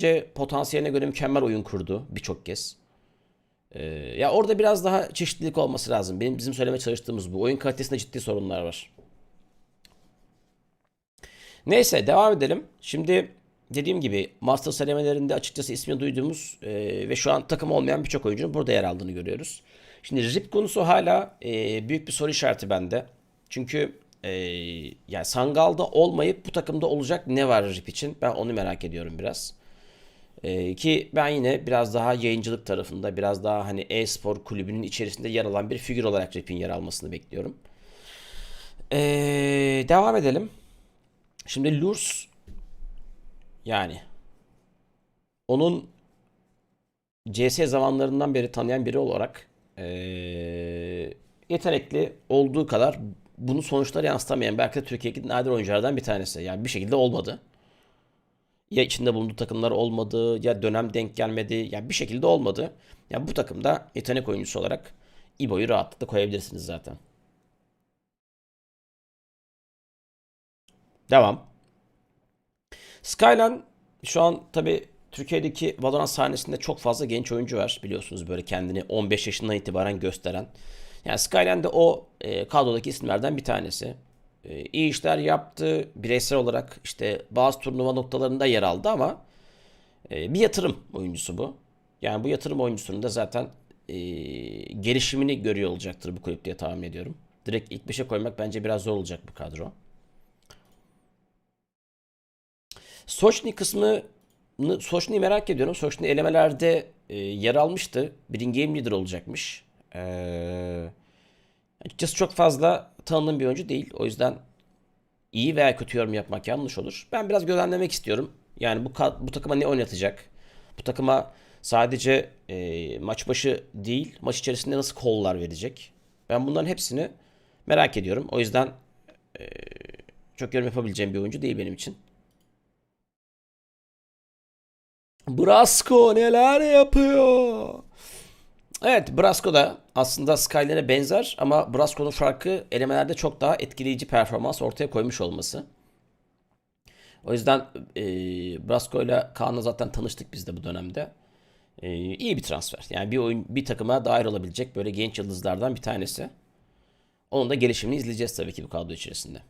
bence potansiyeline göre mükemmel oyun kurdu birçok kez. Ee, ya orada biraz daha çeşitlilik olması lazım. Benim bizim söylemeye çalıştığımız bu. Oyun kalitesinde ciddi sorunlar var. Neyse devam edelim. Şimdi dediğim gibi Masters elemelerinde açıkçası ismini duyduğumuz e, ve şu an takım olmayan birçok oyuncunun burada yer aldığını görüyoruz. Şimdi Rip konusu hala e, büyük bir soru işareti bende. Çünkü e, yani Sangal'da olmayıp bu takımda olacak ne var Rip için? Ben onu merak ediyorum biraz. E, ki ben yine biraz daha yayıncılık tarafında, biraz daha hani e-spor kulübünün içerisinde yer alan bir figür olarak Rip'in yer almasını bekliyorum. E, devam edelim. Şimdi Lurs yani onun CS zamanlarından beri tanıyan biri olarak eee, yetenekli olduğu kadar bunu sonuçlara yansıtamayan belki de Türkiye'deki nadir oyunculardan bir tanesi. Yani bir şekilde olmadı. Ya içinde bulunduğu takımlar olmadı ya dönem denk gelmedi. Ya bir şekilde olmadı. Ya bu takımda yetenek oyuncusu olarak İbo'yu rahatlıkla koyabilirsiniz zaten. Devam. Skyline şu an tabi Türkiye'deki Valorant sahnesinde çok fazla genç oyuncu var biliyorsunuz böyle kendini 15 yaşından itibaren gösteren. Yani Skyline de o e, kadrodaki isimlerden bir tanesi. E, iyi işler yaptı bireysel olarak işte bazı turnuva noktalarında yer aldı ama e, bir yatırım oyuncusu bu. Yani bu yatırım oyuncusunun da zaten e, gelişimini görüyor olacaktır bu kulüp diye tahmin ediyorum. Direkt ilk 5'e koymak bence biraz zor olacak bu kadro. Soçni kısmı Soçni'yi merak ediyorum. Soçni elemelerde e, yer almıştı. Birin game leader olacakmış. Ee, açıkçası çok fazla tanıdığım bir oyuncu değil. O yüzden iyi veya kötü yorum yapmak yanlış olur. Ben biraz gözlemlemek istiyorum. Yani bu bu takıma ne oynatacak? Bu takıma sadece e, maç başı değil, maç içerisinde nasıl kollar verecek? Ben bunların hepsini merak ediyorum. O yüzden e, çok yorum yapabileceğim bir oyuncu değil benim için. Brasco neler yapıyor? Evet Brasco da aslında Skyler'e benzer ama Brasco'nun farkı elemelerde çok daha etkileyici performans ortaya koymuş olması. O yüzden e, Brasco ile Kaan'la zaten tanıştık biz de bu dönemde. E, iyi bir transfer. Yani bir oyun bir takıma dair olabilecek böyle genç yıldızlardan bir tanesi. Onun da gelişimini izleyeceğiz tabii ki bu kadro içerisinde.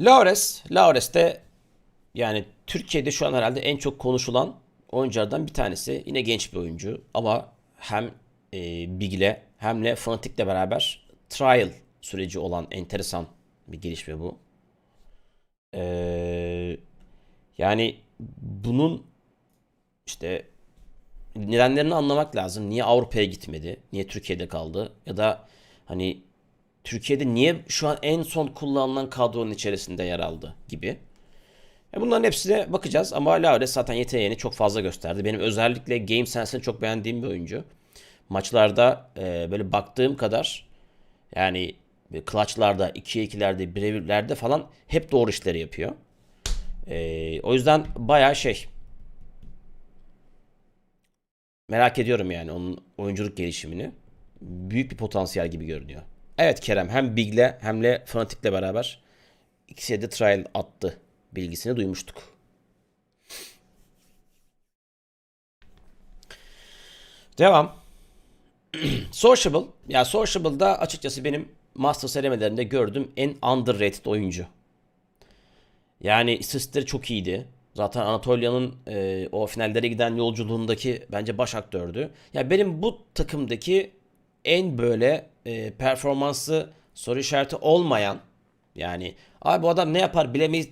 Laures, Laures de yani Türkiye'de şu an herhalde en çok konuşulan oyunculardan bir tanesi. Yine genç bir oyuncu ama hem e, Big'le hem de Fnatic'le beraber trial süreci olan enteresan bir gelişme bu. Ee, yani bunun işte nedenlerini anlamak lazım. Niye Avrupa'ya gitmedi? Niye Türkiye'de kaldı? Ya da hani Türkiye'de niye şu an en son kullanılan kadronun içerisinde yer aldı gibi. E bunların hepsine bakacağız ama Laure zaten yeteneğini çok fazla gösterdi. Benim özellikle game sense'ini çok beğendiğim bir oyuncu. Maçlarda e, böyle baktığım kadar yani clutch'larda, 2'ye 2'lerde, 1'e 1'lerde falan hep doğru işleri yapıyor. E, o yüzden bayağı şey merak ediyorum yani onun oyunculuk gelişimini. Büyük bir potansiyel gibi görünüyor. Evet Kerem hem Big'le hem de Fnatic'le beraber ikisiye de trial attı bilgisini duymuştuk. Devam. Sociable. Ya Sociable'da açıkçası benim Masters elemelerinde gördüğüm en underrated oyuncu. Yani istatistikleri çok iyiydi. Zaten Anatolia'nın e, o finallere giden yolculuğundaki bence baş aktördü. Ya benim bu takımdaki en böyle e, performansı soru işareti olmayan yani abi bu adam ne yapar bilemeyiz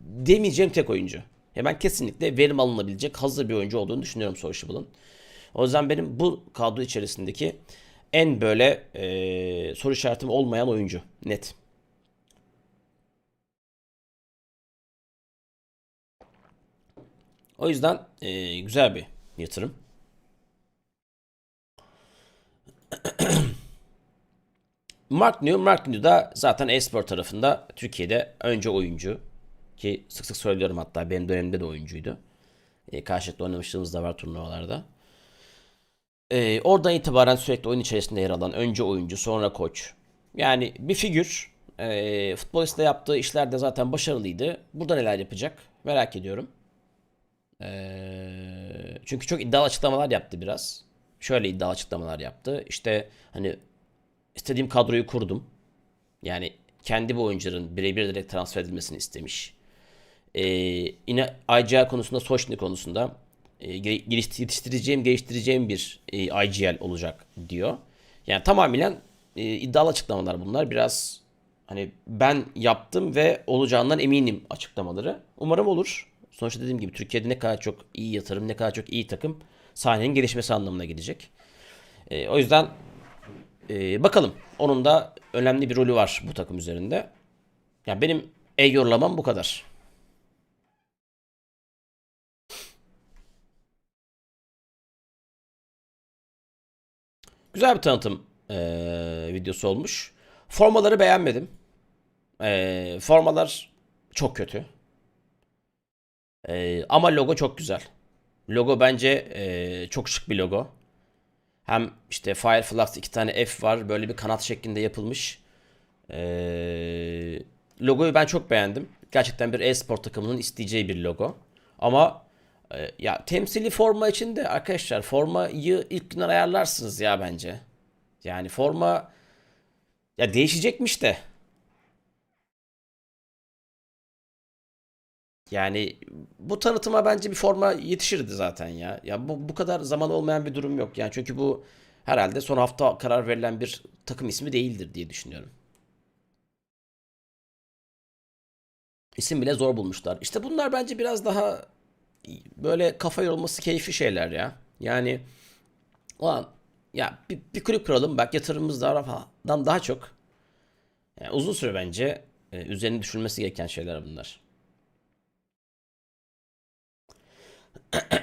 demeyeceğim tek oyuncu. Ya ben kesinlikle verim alınabilecek hazır bir oyuncu olduğunu düşünüyorum Sociable'ın. O yüzden benim bu kadro içerisindeki en böyle e, soru işaretim olmayan oyuncu. Net. O yüzden e, güzel bir yatırım. Mark New, Mark New da zaten espor tarafında Türkiye'de önce oyuncu ki sık sık söylüyorum hatta benim dönemimde de oyuncuydu. E, karşılıklı oynamışlığımız da var turnuvalarda. E, oradan itibaren sürekli oyun içerisinde yer alan önce oyuncu sonra koç. Yani bir figür. E, futboliste yaptığı işler de zaten başarılıydı. Burada neler yapacak merak ediyorum. E, çünkü çok iddialı açıklamalar yaptı biraz. Şöyle iddialı açıklamalar yaptı. İşte hani istediğim kadroyu kurdum. Yani kendi bu oyuncuların birebir direkt transfer edilmesini istemiş. Ee, yine IGL konusunda, Soşni konusunda e, yetiştireceğim, geliştireceğim bir e, IGL olacak diyor. Yani tamamen e, iddialı açıklamalar bunlar. Biraz hani ben yaptım ve olacağından eminim açıklamaları. Umarım olur. Sonuçta dediğim gibi Türkiye'de ne kadar çok iyi yatırım, ne kadar çok iyi takım sahnenin gelişmesi anlamına gelecek. E, o yüzden ee, bakalım. Onun da önemli bir rolü var bu takım üzerinde. Yani benim el yorulamam bu kadar. Güzel bir tanıtım eee, videosu olmuş. Formaları beğenmedim. Eee, formalar çok kötü. Eee, ama logo çok güzel. Logo bence eee, çok şık bir logo. Hem işte Fireflux iki tane F var. Böyle bir kanat şeklinde yapılmış. Ee, logoyu ben çok beğendim. Gerçekten bir e-spor takımının isteyeceği bir logo. Ama e, ya temsili forma için de arkadaşlar formayı ilk günden ayarlarsınız ya bence. Yani forma ya değişecekmiş de. Yani bu tanıtıma bence bir forma yetişirdi zaten ya. Ya bu bu kadar zaman olmayan bir durum yok. Yani çünkü bu herhalde son hafta karar verilen bir takım ismi değildir diye düşünüyorum. İsim bile zor bulmuşlar. İşte bunlar bence biraz daha böyle kafa yorulması keyifli şeyler ya. Yani ulan ya bir, bir kulüp kuralım bak yatırımımız Arafa'dan daha çok. Yani uzun süre bence e, üzerine düşünülmesi gereken şeyler bunlar.